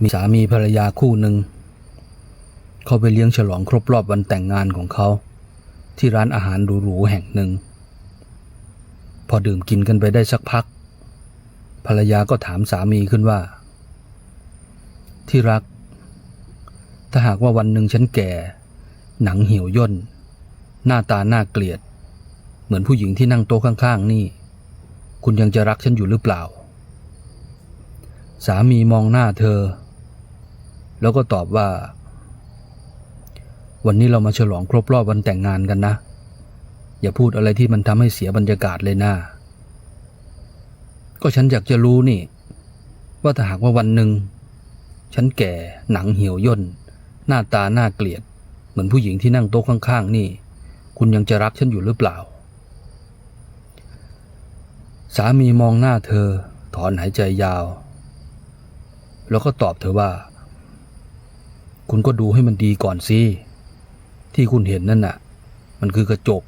มีสามีภรรยาคู่หนึ่ง เขาไปเลี้ยงฉลองครบรอบวันแต่งงานของเขา ที่ร้านอาหารหรูๆแห่งหนึ่ง พอดื่มกินกันไปได้สักพัก ภรรยาก็ถามสามีขึ้นว่า ที่รัก ถ้าหากว่าวันหนึ่งฉันแก่ หนังเหี่ยวย่น หน้าตาน่าเกลียด เหมือนผู้หญิงที่นั่งโต๊ะข้างๆ นี่ คุณยังจะรักฉันอยู่หรือเปล่า สามีมองหน้าเธอ แล้วก็ตอบว่า วันนี้เรามาฉลองครบรอบวันแต่งงานกันนะ อย่าพูดอะไรที่มันทำให้เสียบรรยากาศเลยนะก็ฉันอยากจะรู้นี่ ว่าถ้าหากว่าวันหนึ่ง ฉันแก่หนังเหี่ยวย่น หน้าตาน่าเกลียด เหมือนผู้หญิงที่นั่งโต๊ะข้าง ๆ นี่ คุณยังจะรักฉันอยู่หรือเปล่า สามีมองหน้าเธอ ถอนหายใจยาว แล้วก็ตอบเธอว่า คุณก็ดูให้มันดีก่อนสิที่คุณเห็นนั่นน่ะ มันคือกระจก